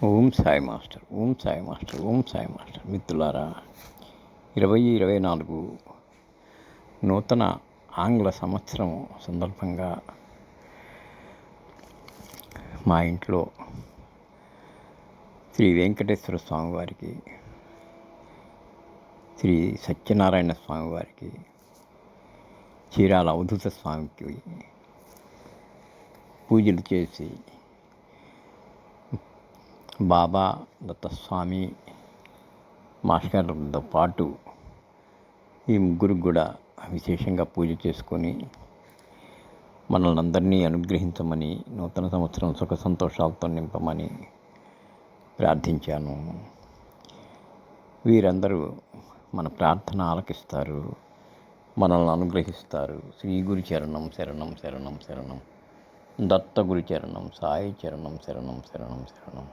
Om Sai master Om Sai master Om Sai master. మిత్రులారా ఇరవై ఇరవై నాలుగు నూతన ఆంగ్ల సంవత్సరం సందర్భంగా మా ఇంట్లో శ్రీ వెంకటేశ్వర స్వామివారికి శ్రీ సత్యనారాయణ స్వామి వారికి చీరాల అవధూత స్వామికి పూజలు చేసి బాబా దత్తస్వామి మాస్టర్లతో పాటు ఈ ముగ్గురికి కూడా విశేషంగా పూజ చేసుకొని మనల్ని అందరినీ అనుగ్రహించమని నూతన సంవత్సరం సుఖ సంతోషాలతో నింపమని ప్రార్థించాను. వీరందరూ మన ప్రార్థన ఆలకిస్తారు మనల్ని అనుగ్రహిస్తారు. శ్రీ గురు చరణం శరణం శరణం శరణం. దత్త గురు చరణం సాయి చరణం శరణం శరణం శరణం.